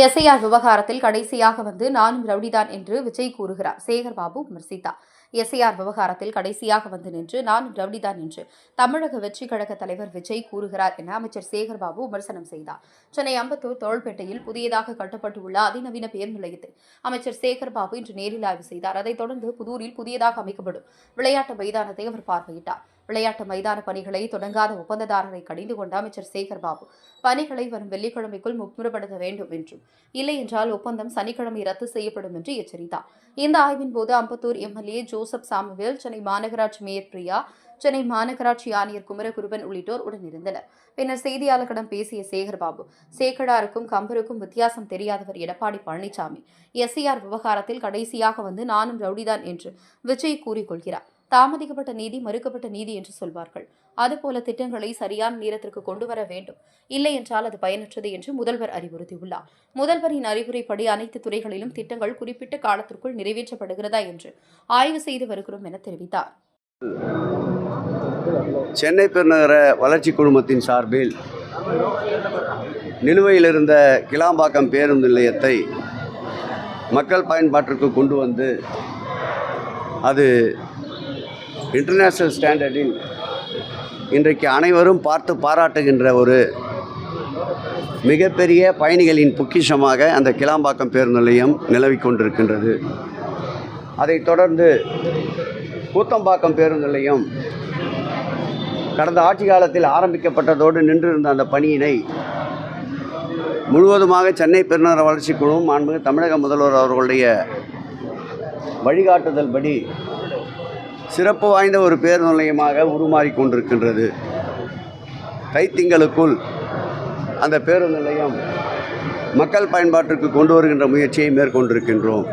SIR விவகாரத்தில் கடைசியாக வந்து நானும் ரவுடிதான் என்று விஜய் கூறுகிறார். சேகர் பாபு விமர்சித்தார். எஸ்ஐஆர் விவகாரத்தில் கடைசியாக வந்து நின்று நானும் ரவுடிதான் என்று தமிழக வெற்றி கழக தலைவர் விஜய் கூறுகிறார் என அமைச்சர் சேகர் பாபு விமர்சனம் செய்தார். சென்னை அம்பத்தூர் தோள்பேட்டையில் புதியதாக கட்டப்பட்டுள்ள அதிநவீன பேர் நிலையத்தை அமைச்சர் சேகர் பாபு இன்று நேரில் ஆய்வு செய்தார். அதைத் தொடர்ந்து புதூரில் புதியதாக அமைக்கப்படும் விளையாட்டு மைதானத்தை அவர் பார்வையிட்டார். விளையாட்டு மைதான பணிகளை தொடங்காத ஒப்பந்ததாரரை கடிந்து கொண்ட அமைச்சர் சேகர் பாபு பணிகளை வரும் வெள்ளிக்கிழமைக்குள் மும்முரப்படுத்த வேண்டும் என்றும். இல்லை என்றால் ஒப்பந்தம் சனிக்கிழமை ரத்து செய்யப்படும் என்று எச்சரித்தார். இந்த ஆய்வின் போது Ambattur MLA Joseph Samuel Chennai மாநகராட்சி மேயர் பிரியா சென்னை மாநகராட்சி ஆணையர் குமரகுருபன் உள்ளிட்டோர் உடனிருந்தனர். பின்னர் செய்தியாளர்களிடம் பேசிய சேகர்பாபு சேகடாருக்கும் கம்பருக்கும் வித்தியாசம் தெரியாதவர் எடப்பாடி பழனிசாமி எஸ்ஐஆர் விவகாரத்தில் கடைசியாக வந்து நானும் ரவுடிதான் என்று விஜய் கூறிக்கொள்கிறார். தாமதிக்கப்பட்ட நீதி மறுக்கப்பட்ட நீதி என்று சொல்வார்கள். அதுபோல திட்டங்களை சரியான நேரத்திற்கு கொண்டு வர வேண்டும். இல்லை என்றால் அது பயனற்றது என்று முதல்வர் அறிவுறுத்தியுள்ளார். முதல்வரின் அறிவுரைப்படி அனைத்து துறைகளிலும் திட்டங்கள் குறிப்பிட்ட காலத்திற்குள் நிறைவேற்றப்படுகிறதா என்று ஆய்வு செய்து வருகிறோம் என தெரிவித்தார். சென்னை பெருநகர வளர்ச்சி குழுமத்தின் சார்பில் நிலுவையில் இருந்த கிளாம்பாக்கம் பேருந்து நிலையத்தை மக்கள் பயன்பாட்டிற்கு கொண்டு வந்து அது இன்டர்நேஷ்னல் ஸ்டாண்டர்டில் இன்றைக்கு அனைவரும் பார்த்து பாராட்டுகின்ற ஒரு மிகப்பெரிய பயணிகளின் பொக்கிஷமாக அந்த கிளாம்பாக்கம் பேருந்து நிலையம் நிலவிக் கொண்டிருக்கின்றது. அதைத் தொடர்ந்து கூத்தம்பாக்கம் பேருந்து நிலையம் கடந்த ஆட்சி காலத்தில் ஆரம்பிக்கப்பட்டதோடு நின்றிருந்த அந்த பணியினை முழுவதுமாக சென்னை பெருநகர வளர்ச்சி குழுவும் மாண்பு தமிழக முதல்வர் அவர்களுடைய வழிகாட்டுதல் படி சிறப்பு வாய்ந்த ஒரு பேருந்து நிலையமாக உருமாறிக்கொண்டிருக்கின்றது. தைத்திங்களுக்குள் அந்த பேருந்து நிலையம் மக்கள் பயன்பாட்டிற்கு கொண்டு வருகின்ற முயற்சியை மேற்கொண்டிருக்கின்றோம்.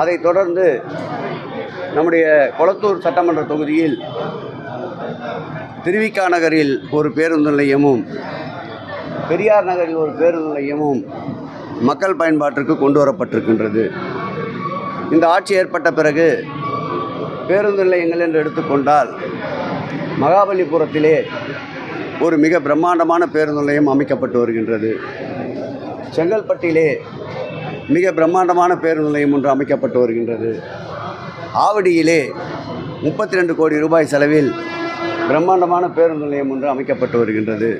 அதைத் தொடர்ந்து நம்முடைய கொளத்தூர் சட்டமன்ற தொகுதியில் திருவிக்கா நகரில் ஒரு பேருந்து நிலையமும் பெரியார் நகரில் ஒரு பேருந்து நிலையமும் மக்கள் பயன்பாட்டிற்கு கொண்டு வரப்பட்டிருக்கின்றது. இந்த ஆட்சி ஏற்பட்ட பிறகு பேருந்து நிலையங்கள் என்று எடுத்துக்கொண்டால் மகாபலிபுரத்திலே ஒரு மிக பிரம்மாண்டமான பேருந்து நிலையம் அமைக்கப்பட்டு வருகின்றது. செங்கல்பட்டிலே மிக பிரம்மாண்டமான பேருந்து நிலையம் ஒன்று அமைக்கப்பட்டு வருகின்றது. ஆவடியிலே முப்பத்தி ரெண்டு கோடி ரூபாய் செலவில் பிரம்மாண்டமான பேருந்து நிலையம் ஒன்று அமைக்கப்பட்டு வருகின்றது.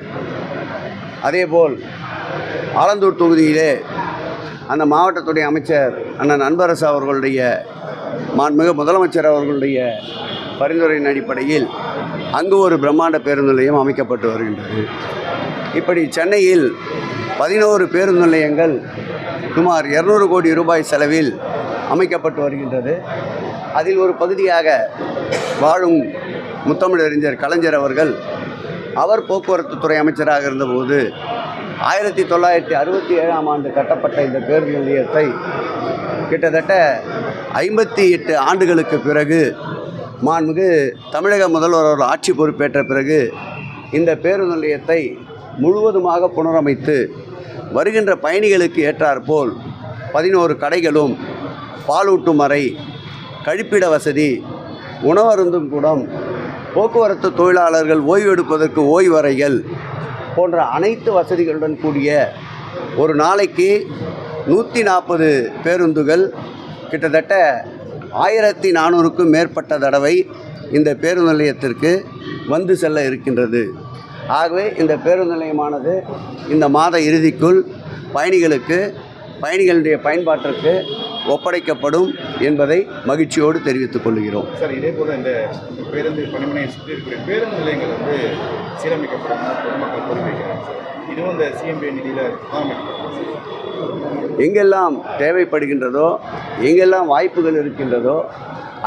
அதேபோல் ஆலந்தூர் தொகுதியிலே அந்த மாவட்டத்துடைய அமைச்சர் அண்ணன் அன்பரசு அவர்களுடைய மாண்புமிகு முதலமைச்சர் அவர்களுடைய பரிந்துரையின் அடிப்படையில் அங்கு ஒரு பிரம்மாண்ட பேருந்து நிலையம் அமைக்கப்பட்டு வருகின்றது. இப்படி சென்னையில் பதினோரு பேருந்து நிலையங்கள் சுமார் இரநூறு கோடி ரூபாய் செலவில் அமைக்கப்பட்டு வருகின்றது. அதில் ஒரு பகுதியாக வாழும் முத்தமிழறிஞர் கலைஞர் அவர்கள் அவர் போக்குவரத்து துறை அமைச்சராக இருந்தபோது ஆயிரத்தி தொள்ளாயிரத்தி அறுபத்தி ஏழாம் ஆண்டு கட்டப்பட்ட இந்த பேருந்து நிலையத்தை கிட்டத்தட்ட ஐம்பத்தி எட்டு ஆண்டுகளுக்கு பிறகு மாண்புமிகு தமிழக முதல்வர் அவர்கள் ஆட்சி பொறுப்பேற்ற பிறகு இந்த பேருந்து நிலையத்தை முழுவதுமாக புனரமைத்து வருகின்ற பயணிகளுக்கு ஏற்றாற்போல் பதினோரு கடைகளும் பாலூட்டும் அறை கழிப்பிட வசதி உணவருந்தும் கூடம் போக்குவரத்து தொழிலாளர்கள் ஓய்வெடுப்பதற்கு ஓய்வறைகள் போன்ற அனைத்து வசதிகளுடன் கூடிய ஒரு நாளைக்கு நூற்றி நாற்பது பேருந்துகள் கிட்டத்தட்ட ஆயிரத்தி நானூறுக்கும் மேற்பட்ட தடவை இந்த பேருந்து நிலையத்திற்கு வந்து செல்ல இருக்கின்றது. ஆகவே இந்த பேருந்து நிலையமானது இந்த மாத இறுதிக்குள் பயணிகளுக்கு பயணிகளுடைய பயன்பாட்டிற்கு ஒப்படைக்கப்படும் என்பதை மகிழ்ச்சியோடு தெரிவித்துக் கொள்கிறோம். சார் இதே போல இந்த பேருந்து பணிமனையை சுற்றி இருக்கிற பேருந்து நிலையங்கள் வந்து சீரமைக்கப்படும் பொதுமக்கள் கோரிக்கை வைக்கிறாங்க சார். இதுவும் இந்த சிஎம்பி நிதியில் எங்கெல்லாம் தேவைப்படுகின்றதோ எங்கெல்லாம் வாய்ப்புகள் இருக்கின்றதோ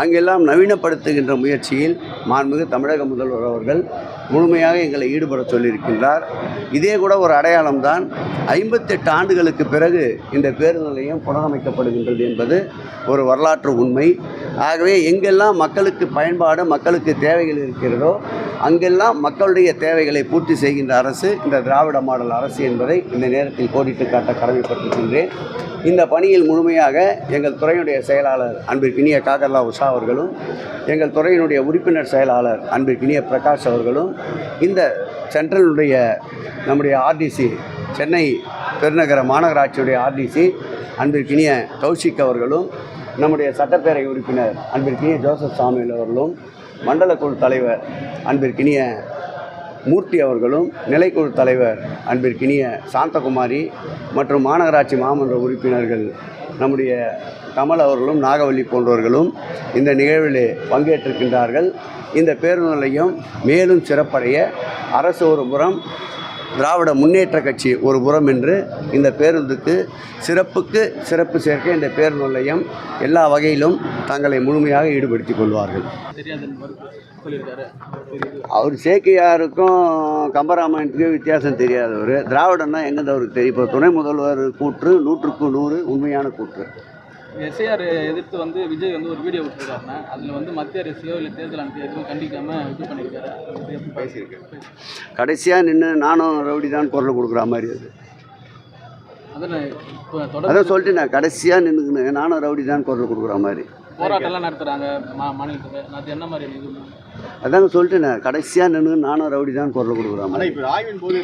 அங்கெல்லாம் நவீனப்படுத்துகின்ற முயற்சியில் மாண்புமிகு தமிழக முதல்வர் அவர்கள் முழுமையாக எங்களை ஈடுபட சொல்லியிருக்கின்றார். இதே கூட ஒரு அடையாளம்தான் ஐம்பத்தெட்டு ஆண்டுகளுக்கு பிறகு இந்த பேருந்து நிலையம் புனரமைக்கப்படுகின்றது என்பது ஒரு வரலாற்று உண்மை. ஆகவே எங்கெல்லாம் மக்களுக்கு பயன்பாடு மக்களுக்கு தேவைகள் இருக்கிறதோ அங்கெல்லாம் மக்களுடைய தேவைகளை பூர்த்தி செய்கின்ற அரசு இந்த திராவிட மாடல் அரசு என்பதை இந்த நேரத்தில் கோடிட்டு காட்ட கடமைப்பட்டிருக்கின்றேன். இந்த பணியில் முழுமையாக எங்கள் துறையினுடைய செயலாளர் அன்பிற்கினிய காகர்லா உஷா அவர்களும் எங்கள் துறையினுடைய உறுப்பினர் செயலாளர் அன்பிற்கினிய பிரகாஷ் அவர்களும் இந்த சென்ட்ரலுடைய நம்முடைய ஆர்டிசி சென்னை பெருநகர மாநகராட்சியுடைய ஆர்டிசி அன்பிற்கினிய கௌஷிக் அவர்களும் நம்முடைய சட்டப்பேரவை உறுப்பினர் அன்பிற்கினிய ஜோசப் சாமியில் அவர்களும் மண்டல குழு தலைவர் அன்பிற்கினிய மூர்த்தி அவர்களும் நிலைக்குழு தலைவர் அன்பிற்கினிய சாந்தகுமாரி மற்றும் மாநகராட்சி மாமன்ற உறுப்பினர்கள் நம்முடைய கமல் அவர்களும் நாகவல்லி போன்றவர்களும் இந்த நிகழ்விலே பங்கேற்றிருக்கின்றார்கள். இந்த பேருந்து நிலையம் மேலும் சிறப்படைய அரசு ஒரு புறம் திராவிட முன்னேற்ற கட்சி ஒரு புறம் என்று இந்த பேருந்துக்கு சிறப்புக்கு சிறப்பு சேர்க்க இந்த பேருந்து நிலையம் எல்லா வகையிலும் தங்களை முழுமையாக ஈடுபடுத்திக் கொள்வார்கள். அவர் சேக்கியாருக்கும் கம்பராமாயணத்துக்கும் வித்தியாசம் தெரியாதவர். திராவிடன்னா எங்கேருந்து அவருக்கு தெரியும்? இப்போ துணை முதல்வர் கூற்று நூற்றுக்கு நூறு உண்மையான கூற்று. எஸ்ஐஆர் எதிர்த்து வந்து விஜய் வந்து ஒரு வீடியோ விட்டுருக்காருன்னா அதில் வந்து மத்திய அரசையோ இல்லை தேர்தல் ஆணையத்தையோ எதுவும் கண்டிக்காம இது பண்ணியிருக்காரு அது வந்து எப்படி பேசியிருக்கு கடைசியாக நின்று நானும் ரவுடி தான் குரல் கொடுக்குற மாதிரி அது. இப்போ அதான் சொல்லிட்டு நான் கடைசியாக நின்றுக்கினு நானும் ரவுடி தான் குரல் கொடுக்குற மாதிரி. போராட்டம்லாம் நடத்துகிறாங்க மா மாநிலத்தில். அது என்ன மாதிரி இது? அதாங்க சொல்லிட்டு நான் கடைசியாக நின்று நானும் ரவுடி தான் குரல் கொடுக்குற ஆனால் மாதிரி இப்போ ஆய்வின் போது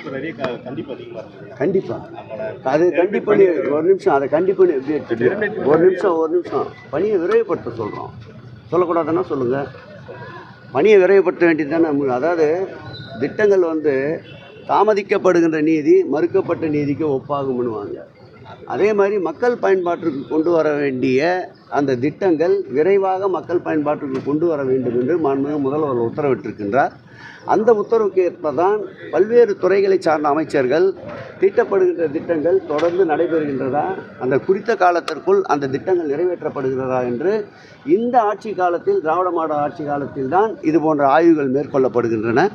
கண்டிப்பாக நம்மளோட அது கண்டிப்பாக ஒரு நிமிஷம் அதை கண்டிப்பாக எப்படி எடுத்துட்டு ஒரு நிமிஷம் ஒரு நிமிஷம். பணியை விரைவுபடுத்த சொல்கிறோம் சொல்லக்கூடாதுன்னா சொல்லுங்கள் பணியை விரைவுபடுத்த வேண்டியது தானே அதாவது திட்டங்கள் வந்து தாமதிக்கப்படுகின்ற நீதி மறுக்கப்பட்ட நீதிக்கு ஒப்பாகும்னுவாங்க. அதே மாதிரி மக்கள் பயன்பாட்டிற்கு கொண்டு வர வேண்டிய அந்த திட்டங்கள் விரைவாக மக்கள் பயன்பாட்டிற்கு கொண்டு வர வேண்டும் என்று மாண்புமிகு முதல்வர் உத்தரவிட்டிருக்கின்றார். அந்த உத்தரவுக்கு ஏற்ப தான் பல்வேறு துறைகளை சார்ந்த அமைச்சர்கள் தீட்டப்படுகின்ற திட்டங்கள் தொடர்ந்து நடைபெறுகின்றதா அந்த குறித்த காலத்திற்குள் அந்த திட்டங்கள் நிறைவேற்றப்படுகிறதா என்று இந்த ஆட்சி காலத்தில் திராவிட மாடல் ஆட்சி காலத்தில் தான் இது போன்ற ஆய்வுகள் மேற்கொள்ளப்படுகின்றன.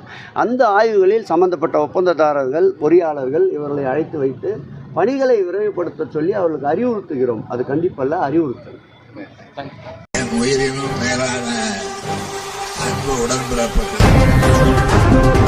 அந்த ஆய்வுகளில் சம்பந்தப்பட்ட ஒப்பந்ததாரர்கள் பொறியாளர்கள் இவர்களை அழைத்து வைத்து பணிகளை விரைவுபடுத்த சொல்லி அவர்களுக்கு அறிவுறுத்துகிறோம். அது கண்டிப்பல்ல அறிவுறுத்தல். என் உயிரினும் மேலான அன்பு உடன்பிறப்பு.